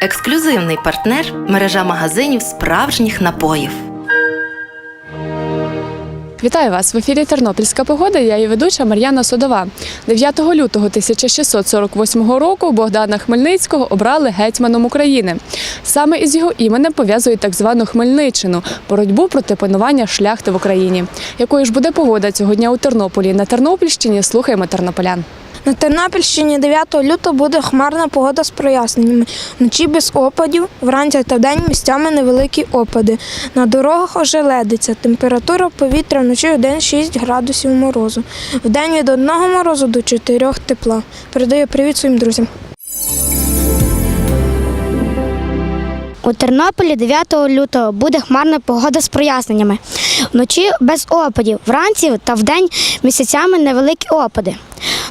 Ексклюзивний партнер мережа магазинів справжніх напоїв. Вітаю вас в ефірі Тернопільська погода. Я її ведуча Мар'яна Содова. 9 лютого 1648 року Богдана Хмельницького обрали гетьманом України. Саме із його іменем пов'язують так звану Хмельниччину боротьбу проти панування шляхти в Україні. Якою ж буде погода цього дня у Тернополі? На Тернопільщині слухаємо тернополян. На Тернопільщині 9 лютого буде хмарна погода з проясненнями. Вночі без опадів, вранці та вдень місцями невеликі опади. На дорогах ожеледиться. Температура повітря вночі 1-6 градусів морозу. Вдень від 1 морозу до 4 тепла. Передаю привіт своїм друзям. У Тернополі 9 лютого буде хмарна погода з проясненнями. Вночі без опадів, вранці та вдень місяцями невеликі опади.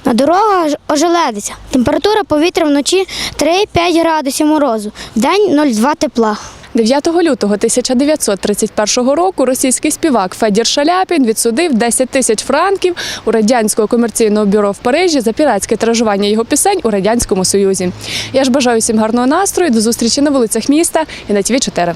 На дорогах ожеледиться. Температура повітря вночі 3-5 градусів морозу, вдень 0,2 тепла. 9 лютого 1931 року російський співак Федір Шаляпін відсудив 10 тисяч франків у радянського комерційного бюро в Парижі за піратське тиражування його пісень у радянському союзі. Я ж бажаю всім гарного настрою. До зустрічі на вулицях міста і на ТВ 4